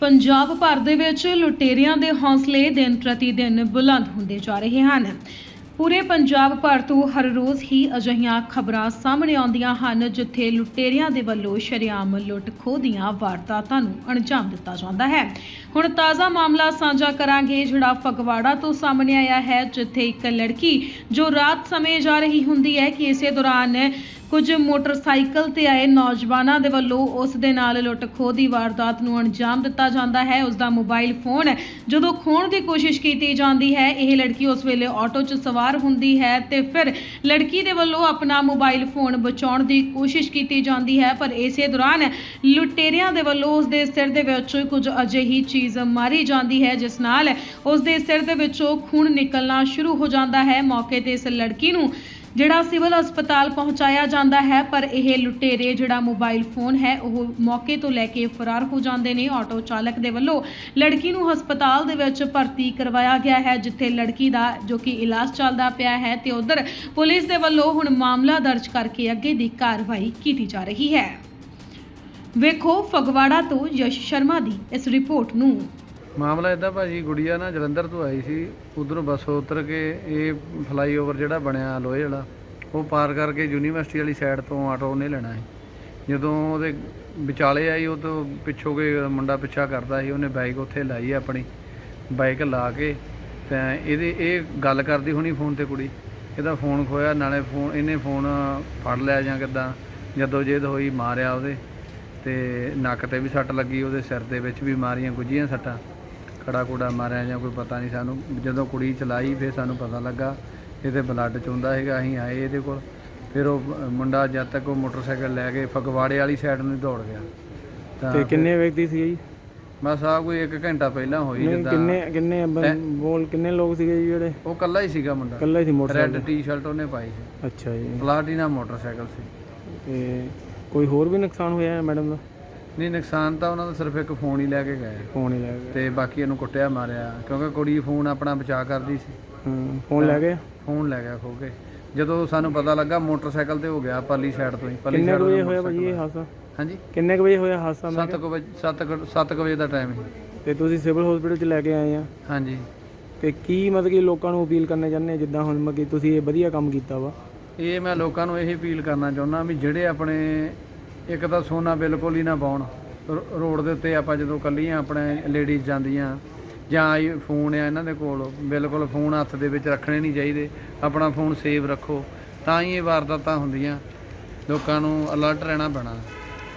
ਪੰਜਾਬ ਭਰ ਦੇ ਵਿੱਚ ਲੁਟੇਰਿਆਂ ਦੇ ਹੌਸਲੇ ਦਿਨ ਪ੍ਰਤੀ ਦਿਨ ਬੁਲੰਦ ਹੁੰਦੇ ਜਾ ਰਹੇ ਹਨ। ਪੂਰੇ ਪੰਜਾਬ ਭਰ ਤੋਂ ਹਰ ਰੋਜ਼ ਹੀ ਅਜਿਹੀਆਂ ਖਬਰਾਂ ਸਾਹਮਣੇ ਆਉਂਦੀਆਂ ਹਨ, ਜਿੱਥੇ ਲੁਟੇਰਿਆਂ ਦੇ ਵੱਲੋਂ ਸ਼ਰੇਆਮ ਲੁੱਟ-ਖੋਹ ਦੀਆਂ ਵਾਰਦਾਤਾਂ ਨੂੰ ਅੰਜਾਮ ਦਿੱਤਾ ਜਾਂਦਾ ਹੈ। ਹੁਣ ਤਾਜ਼ਾ ਮਾਮਲਾ ਸਾਂਝਾ ਕਰਾਂਗੇ, ਜਿਹੜਾ ਫਗਵਾੜਾ ਤੋਂ ਸਾਹਮਣੇ ਆਇਆ ਹੈ, ਜਿੱਥੇ ਇੱਕ ਲੜਕੀ ਜੋ ਰਾਤ ਸਮੇਂ ਜਾ ਰਹੀ ਹੁੰਦੀ ਹੈ ਕਿ ਇਸੇ ਦੌਰਾਨ ਕੁਝ ਮੋਟਰਸਾਈਕਲ ਤੇ ਆਏ ਨੌਜਵਾਨਾਂ ਦੇ ਵੱਲੋਂ ਉਸ ਦੇ ਨਾਲ ਲੁੱਟ-ਖੋਹ ਦੀ ਵਾਰਦਾਤ ਨੂੰ ਅੰਜਾਮ ਦਿੱਤਾ ਜਾਂਦਾ ਹੈ। ਉਸ ਦਾ ਮੋਬਾਈਲ ਫੋਨ ਜਦੋਂ ਖੋਹਣ ਦੀ ਕੋਸ਼ਿਸ਼ ਕੀਤੀ ਜਾਂਦੀ ਹੈ, ਇਹ ਲੜਕੀ ਉਸ ਵੇਲੇ ਆਟੋ 'ਚ ਸਵਾਰ ਹੁੰਦੀ ਹੈ ਤੇ ਫਿਰ ਲੜਕੀ ਦੇ ਵੱਲੋਂ ਆਪਣਾ ਮੋਬਾਈਲ ਫੋਨ ਬਚਾਉਣ ਦੀ ਕੋਸ਼ਿਸ਼ ਕੀਤੀ ਜਾਂਦੀ ਹੈ। ਪਰ ਇਸੇ ਦੌਰਾਨ ਲੁਟੇਰਿਆਂ ਦੇ ਵੱਲੋਂ ਉਸ ਦੇ ਸਿਰ ਦੇ ਵਿੱਚ ਕੁਝ ਅਜਿਹੀ ਚੀਜ਼ ਮਾਰੀ ਜਾਂਦੀ ਹੈ, ਜਿਸ ਨਾਲ ਉਸ ਦੇ ਸਿਰ ਦੇ ਵਿੱਚੋਂ ਖੂਨ ਨਿਕਲਣਾ ਸ਼ੁਰੂ ਹੋ ਜਾਂਦਾ ਹੈ। ਮੌਕੇ ਤੇ ਇਸ ਲੜਕੀ ਨੂੰ ਜਿਹੜਾ ਸਿਵਲ ਹਸਪਤਾਲ ਪਹੁੰਚਾਇਆ ਜਾਂਦਾ ਹੈ, ਪਰ ਇਹ ਲੁਟੇਰੇ ਜਿਹੜਾ ਮੋਬਾਈਲ ਫੋਨ ਹੈ, ਉਹ ਮੌਕੇ ਤੋਂ ਲੈ ਕੇ ਫਰਾਰ ਹੋ ਜਾਂਦੇ ਨੇ। ਆਟੋ ਚਾਲਕ ਦੇ ਵੱਲੋਂ ਲੜਕੀ ਨੂੰ ਹਸਪਤਾਲ ਦੇ ਵਿੱਚ ਭਰਤੀ ਕਰਵਾਇਆ ਗਿਆ ਹੈ, ਜਿੱਥੇ ਲੜਕੀ ਦਾ ਜੋ ਕਿ ਇਲਾਜ ਚੱਲਦਾ ਪਿਆ ਹੈ ਤੇ ਉਧਰ ਪੁਲਿਸ ਦੇ ਵੱਲੋਂ ਹੁਣ ਮਾਮਲਾ ਦਰਜ ਕਰਕੇ ਅੱਗੇ ਦੀ ਕਾਰਵਾਈ ਕੀਤੀ ਜਾ ਰਹੀ ਹੈ। ਵੇਖੋ ਫਗਵਾੜਾ ਤੋਂ ਯਸ਼ ਸ਼ਰਮਾ ਦੀ ਇਸ ਰਿਪੋਰਟ ਨੂੰ। ਮਾਮਲਾ ਇਦਾਂ ਭਾਜੀ, ਗੁੜੀਆ ਨਾ ਜਲੰਧਰ ਤੋਂ ਆਈ ਸੀ, ਉਧਰੋਂ ਬੱਸ ਉਤਰ ਕੇ ਇਹ ਫਲਾਈਓਵਰ ਜਿਹੜਾ ਬਣਿਆ ਲੋਹੇ ਵਾਲਾ, ਉਹ ਪਾਰ ਕਰਕੇ ਯੂਨੀਵਰਸਿਟੀ ਵਾਲੀ ਸਾਈਡ ਤੋਂ ਆਟੋ ਉਹਨੇ ਲੈਣਾ ਸੀ। ਜਦੋਂ ਉਹਦੇ ਵਿਚਾਲੇ ਆਈ, ਉਹ ਤੋਂ ਪਿੱਛੋਂ ਕੇ ਮੁੰਡਾ ਪਿੱਛਾ ਕਰਦਾ ਸੀ, ਉਹਨੇ ਬਾਈਕ ਉੱਥੇ ਲਾਈ ਆਪਣੀ ਬਾਈਕ ਲਾ ਕੇ, ਤੇ ਇਹਦੇ, ਇਹ ਗੱਲ ਕਰਦੀ ਹੋਣੀ ਫੋਨ ਤੇ ਕੁੜੀ, ਇਹਦਾ ਫੋਨ ਖੋਇਆ ਨਾਲੇ ਫੋਨ, ਇਹਨੇ ਫੋਨ ਫੜ ਲਿਆ ਜਾਂ ਕਿੱਦਾਂ, ਜਦੋਂ ਜੇਦ ਹੋਈ ਮਾਰਿਆ ਉਹਦੇ, ਤੇ ਨੱਕ ਤੇ ਵੀ ਸੱਟ ਲੱਗੀ, ਉਹਦੇ ਸਿਰ ਦੇ ਵਿੱਚ ਵੀ ਮਾਰੀਆਂ ਗੁੱਜੀਆਂ ਸੱਟਾਂ। ਖੜਾ ਕੁੜਾ ਮਾਰਿਆ ਜਾਂ ਕੋਈ ਪਤਾ ਨਹੀਂ ਸਾਨੂੰ ਜਦੋਂ ਕੁੜੀ ਚਲਾਈ ਫਿਰ ਸਾਨੂੰ ਪਤਾ ਲੱਗਾ ਇਹਦੇ ਬਲੱਡ ਚੁੰਦਾ ਹੈਗਾ ਅਸੀਂ ਆਏ ਇਹਦੇ ਕੋਲ। ਫਿਰ ਉਹ ਮੁੰਡਾ ਜਦ ਤੱਕ ਉਹ ਮੋਟਰਸਾਈਕਲ ਲੈ ਕੇ ਫਗਵਾੜੇ ਵਾਲੀ ਸਾਈਡ ਨੂੰ ਦੌੜ ਗਿਆ। ਤਾਂ ਕਿੰਨੇ ਵਿਅਕਤੀ ਸੀਗੇ ਜੀ? ਬਸ ਆ ਕੋਈ 1 ਘੰਟਾ ਪਹਿਲਾਂ ਹੋਈ ਜਿੱਦਾਂ ਕਿੰਨੇ ਕਿੰਨੇ? ਬੋਲ ਕਿੰਨੇ ਲੋਕ ਸੀਗੇ ਜੀ ਜਿਹੜੇ? ਉਹ ਕੱਲਾ ਹੀ ਸੀਗਾ ਮੁੰਡਾ। ਇਕੱਲਾ ਹੀ ਸੀ ਰੈੱਡ ਮੋਟਰਸਾਈਕਲ ਟੀ-ਸ਼ਰਟ ਉਹਨੇ ਪਾਈ ਸੀ। ਅੱਛਾ ਜੀ। ਪਲਾਟੀਨਾ ਮੋਟਰਸਾਈਕਲ ਸੀ। ਤੇ ਕੋਈ ਹੋਰ ਵੀ ਨੁਕਸਾਨ ਹੋਇਆ ਹੈ ਮੈਡਮ ਦਾ? ਨਹੀਂ ਨੁਕਸਾਨ ਤਾਂ ਉਹਨਾਂ ਦਾ ਸਿਰਫ ਇੱਕ ਫੋਨ ਹੀ ਲੈ ਕੇ ਗਏ। ਫੋਨ ਹੀ ਲੈ ਗਏ। ਤੇ ਬਾਕੀ ਇਹਨੂੰ ਕੁੱਟਿਆ ਮਾਰਿਆ ਕਿਉਂਕਿ ਕੁੜੀ ਫੋਨ ਆਪਣਾ ਬਚਾ ਕਰਦੀ ਸੀ। ਹਾਂ ਫੋਨ ਲੈ ਗਏ? ਫੋਨ ਲੈ ਗਿਆ ਖੋ ਕੇ। ਜਦੋਂ ਸਾਨੂੰ ਪਤਾ ਲੱਗਾ ਮੋਟਰਸਾਈਕਲ ਤੇ ਹੋ ਗਿਆ ਪਰਲੀ ਸਾਈਡ ਤੋਂ ਹੀ ਪਰਲੀ ਕਿੰਨੇ ਕੁ ਵਜੇ ਹੋਇਆ ਭਾਜੀ ਇਹ ਹਾਦਸਾ? ਹਾਂਜੀ? ਕਿੰਨੇ ਕੁ ਵਜੇ ਹੋਇਆ ਹਾਦਸਾ ਮੈਂ 7 ਵਜੇ 7 7 ਵਜੇ ਦਾ ਟਾਈਮ ਹੈ? ਤੇ ਤੁਸੀਂ ਸਿਵਲ ਹਸਪੀਟਲ ਚ ਲੈ ਕੇ ਆਏ ਆ? ਹਾਂਜੀ। ਤੇ ਕੀ ਮਤਲਬ ਕਿ ਲੋਕਾਂ ਨੂੰ ਅਪੀਲ ਕਰਨਾ ਚਾਹੁੰਦੇ ਆ ਜਿੱਦਾਂ ਹੁਣ ਮਤਲਬ ਕਿ ਤੁਸੀਂ ਇਹ ਵਧੀਆ ਕੰਮ ਕੀਤਾ ਵਾ। ਇਹ ਮੈਂ ਲੋਕਾਂ ਨੂੰ ਇਹ ਅਪੀਲ ਕਰਨਾ ਚਾਹੁੰਦਾ ਵੀ ਜਿਹੜੇ ਆਪਣੇ ਇੱਕ ਤਾਂ ਸੋਨਾ ਬਿਲਕੁਲ ਹੀ ਨਾ ਪਾਉਣ। ਰੋ- ਰੋਡ ਦੇ ਉੱਤੇ ਆਪਾਂ ਜਦੋਂ ਕੱਲੀਆਂ ਆਪਣੇ ਲੇਡੀਜ਼ ਜਾਂਦੀਆਂ, ਜਾਂ ਆਈ ਫੋਨ ਆ ਇਹਨਾਂ ਦੇ ਕੋਲ, ਬਿਲਕੁਲ ਫੋਨ ਹੱਥ ਦੇ ਵਿੱਚ ਰੱਖਣੇ ਨਹੀਂ ਚਾਹੀਦੇ। ਆਪਣਾ ਫੋਨ ਸੇਵ ਰੱਖੋ। ਤਾਂ ਹੀ ਇਹ ਵਾਰਦਾਤਾਂ ਹੁੰਦੀਆਂ। ਲੋਕਾਂ ਨੂੰ ਅਲਰਟ ਰਹਿਣਾ ਪੈਣਾ।